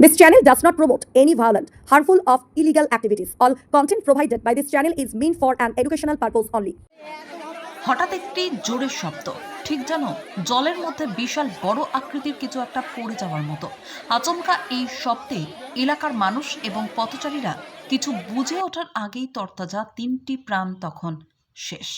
This channel does not promote any violent, harmful, or illegal activities. All content provided by this channel is meant for an educational purpose only. হঠাৎ একটি জোরে শব্দ ঠিক যেন জলের মধ্যে বিশাল বড় আকৃতির কিছু একটা পড়ে যাওয়ার মতো আচমকা এই শব্দে এলাকার মানুষ এবং পথচারীরা কিছু বুঝে ওঠার আগেই তরতাজা তিনটি প্রাণ তখন শেষ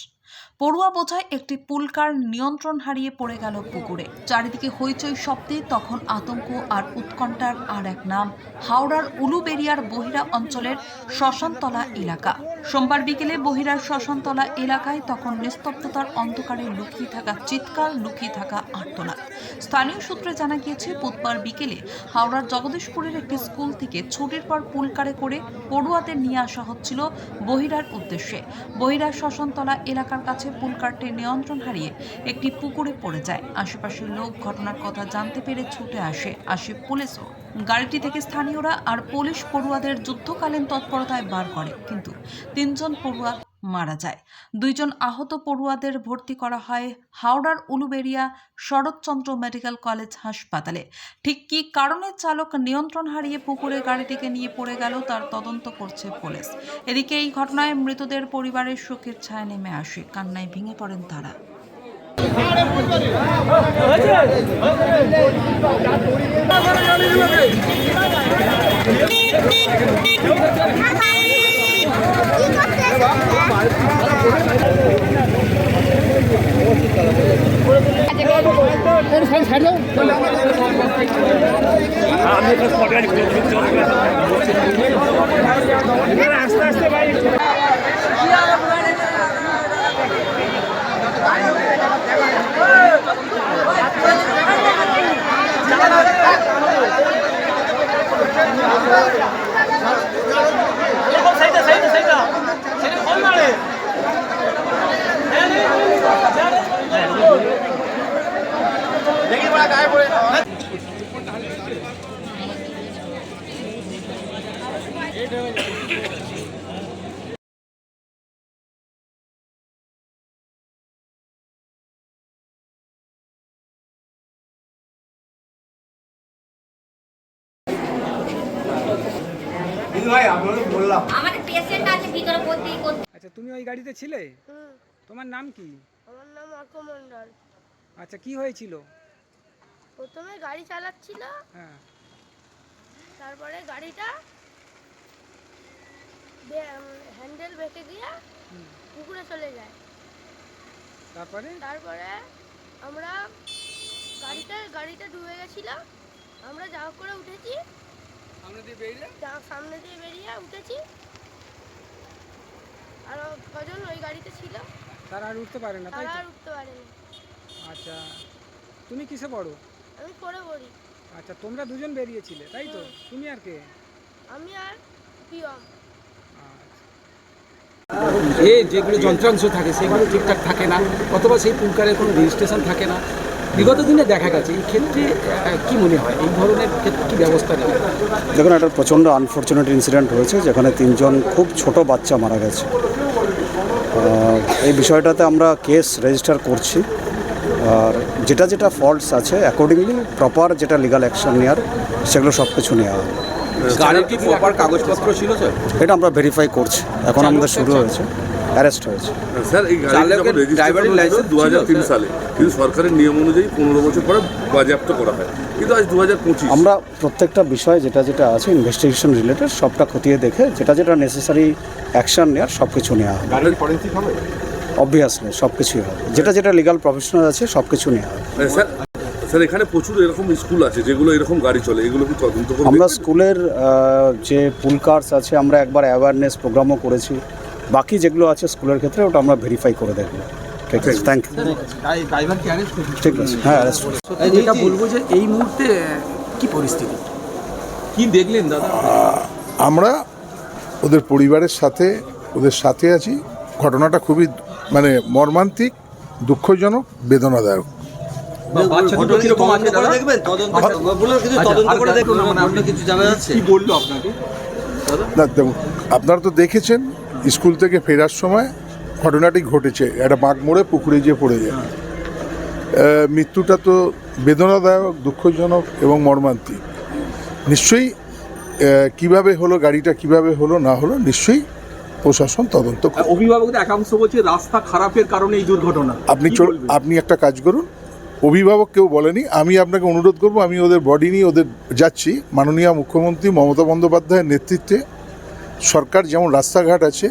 পড়ুয়া বোঝায় একটি পুলকার নিয়ন্ত্রণ হারিয়ে পড়ে গেল পুকুরে। চারিদিকে হইচই শব্দে তখন আতঙ্ক আর উৎকণ্ঠার আর এক নাম, হাওড়ার উলুবেরিয়ার বহিরা অঞ্চলের শ্মশানতলা এলাকা। সোমবার বিকেলে বহিরার শ্মশানতলা এলাকায় তখন নিস্তব্ধতার অন্ধকারে লুকিয়ে থাকা চিৎকার, লুকিয়ে থাকা আর্তনাদ। স্থানীয় সূত্রে জানা গিয়েছে, বুধবার বিকেলে হাওড়ার জগদীশপুরের একটি স্কুল থেকে ছুটির পর পুলকারে করে পড়ুয়াদের নিয়ে আসা হচ্ছিল বহিরার উদ্দেশ্যে। বহিরার শ্মশানতলা এলাকার কাছে পুলকারটি নিয়ন্ত্রণ হারিয়ে একটি পুকুরে পড়ে যায়। আশেপাশের লোক ঘটনার কথা জানতে পেরে ছুটে আসে। আসে পুলিশও। গাড়িটি থেকে স্থানীয়রা আর পুলিশ পড়ুয়াদের যুদ্ধকালীন তৎপরতায় বার করে। কিন্তু তিনজন পড়ুয়া মারা যায়। দুইজন আহত পড়ুয়াদের ভর্তি করা হয় হাওড়ার উলুবেড়িয়া শরৎচন্দ্র মেডিকেল কলেজ হাসপাতালে। ঠিক কী কারণে চালক নিয়ন্ত্রণ হারিয়ে পুকুরে গাড়িটিকে নিয়ে পড়ে গেল তার তদন্ত করছে পুলিশ। এদিকে এই ঘটনায় মৃতদের পরিবারের শোকের ছায়া নেমে আসে। কান্নায় ভেঙে পড়েন তারা। দিদি ভাই। বললাম। আমাদের পেশেন্ট আছে ভিতরে ভর্তি করতে। আচ্ছা তুমি ওই গাড়িতে ছিলে? তোমার নাম কি? আমার নাম অর্ক মণ্ডল। আচ্ছা কি হয়েছিল? প্রথমে গাড়ি চালাচ্ছিল। হ্যাঁ। তারপরে গাড়িটা হ্যান্ডেল বেঁকে হুম। পুকুরে চলে যায়। তারপরে? তারপরে আমরা গাড়িটা গাড়িটা ডুবে গেছিল আমরা যা করে উঠেছি। যা- সামনে দিয়ে বেরিয়ে উঠেছি। আর কজন ওই গাড়িতে ছিল? তারা আর উঠতে পারে না তাই আর উঠতে পারেনি আচ্ছা তুমি কিসে পড়ো? আমি পড়ে পড়ি। আচ্ছা তোমরা দুজন বেরিয়েছিলে তাই তো? তুমি আর কে? আমি আর পিয়ম আচ্ছা। এ যেগুলো যন্ত্রাংশ থাকে সেগুলো ঠিকঠাক থাকে না অথবা সেই পুলকারের কোনো রেজিস্ট্রেশন থাকে না। বিগত দিনে দেখা গেছে এই ক্ষেত্রে কি মনে হয়? এই ধরনের ক্ষেত্রে কি ব্যবস্থা নেবে দেখুন একটা প্রচণ্ড আনফর্চুনেট ইনসিডেন্ট হয়েছে যেখানে তিনজন খুব ছোট বাচ্চা মারা গেছে। এই বিষয়টাতে আমরা কেস রেজিস্টার করছি। আর যেটা যেটা ফল্টস আছে অ্যাকর্ডিংলি প্রপার যেটা লিগাল অ্যাকশন নেওয়ার সেগুলো সব কিছু নেওয়া হবে। গাড়ির কি প্রপার কাগজপত্র ছিল স্যার এটা আমরা ভেরিফাই করছি। এখন আমাদের শুরু হয়েছে। অ্যারেস্ট হয়েছে। স্যার এই গাড়ি যখন রেজিস্ট্রেশন লাইসেন্স দু হাজার তিন সালে কিন্তু সরকারের নিয়ম অনুযায়ী পনেরো বছর পরে বাজেয়াপ্ত করা হয়। কিন্তু আজ দু হাজার পঁচিশ। আমরা প্রত্যেকটা বিষয় যেটা যেটা আছে ইনভেস্টিগেশন রিলেটেড সবটা খতিয়ে দেখে যেটা যেটা নেসেসারি অ্যাকশন নেওয়ার সব কিছু নেওয়া হবে। গাড়ির ফরেন্সিক হবে? অবভিয়াসলি সব কিছুই হবে। যেটা যেটা লিগাল প্রফেশনাল আছে সব কিছু নেওয়া হবে। স্যার স্যার এখানে প্রচুর এরকম স্কুল আছে যেগুলো এরকম গাড়ি চলে এগুলো কি তদন্ত আমরা স্কুলের যে পুল কার্স আছে আমরা একবার অ্যাওয়ারনেস প্রোগ্রামও করেছি। বাকি যেগুলো আছে স্কুলের ক্ষেত্রে ওটা আমরা ভেরিফাই করে দেখব। ঠিক আছে থ্যাংক ইউ ঠিক আছে হ্যাঁ অ্যারেস্ট যেটা বলব যে এই মুহূর্তে কি পরিস্থিতি? কি দেখলেন দাদা? আমরা ওদের পরিবারের সাথে ওদের সাথে আছি। ঘটনাটা খুবই মানে মর্মান্তিক দুঃখজনক বেদনাদায়ক। বলল আপনাকে? না আপনারা তো দেখেছেন স্কুল থেকে ফেরার সময় ঘটনাটি ঘটেছে। একটা বাঘ মোড়ে পুকুরে গিয়ে পড়ে যায়। মৃত্যুটা তো বেদনাদায়ক দুঃখজনক এবং মর্মান্তিক। নিশ্চয়ই কীভাবে হলো গাড়িটা কীভাবে হলো না হলো নিশ্চয়ই প্রশাসন তদন্ত। অভিভাবকদের একাংশ বলছে রাস্তা খারাপের কারণে এই দুর্ঘটনা। আপনি আপনি একটা কাজ করুন। অভিভাবক কেউ বলেনি আমি আপনাকে অনুরোধ করব আমি ওদের বডি নিয়ে ওদের যাচ্ছি। মাননীয় মুখ্যমন্ত্রী মমতা বন্দ্যোপাধ্যায়ের নেতৃত্বে সরকার যেমন রাস্তাঘাট আছে,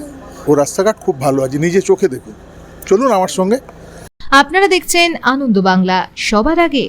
ও রাস্তাঘাট খুব ভালো আছে। নিজে চোখে দেখুন। চলুন আমার সঙ্গে। আপনারা দেখছেন আনন্দ বাংলা। সবার আগে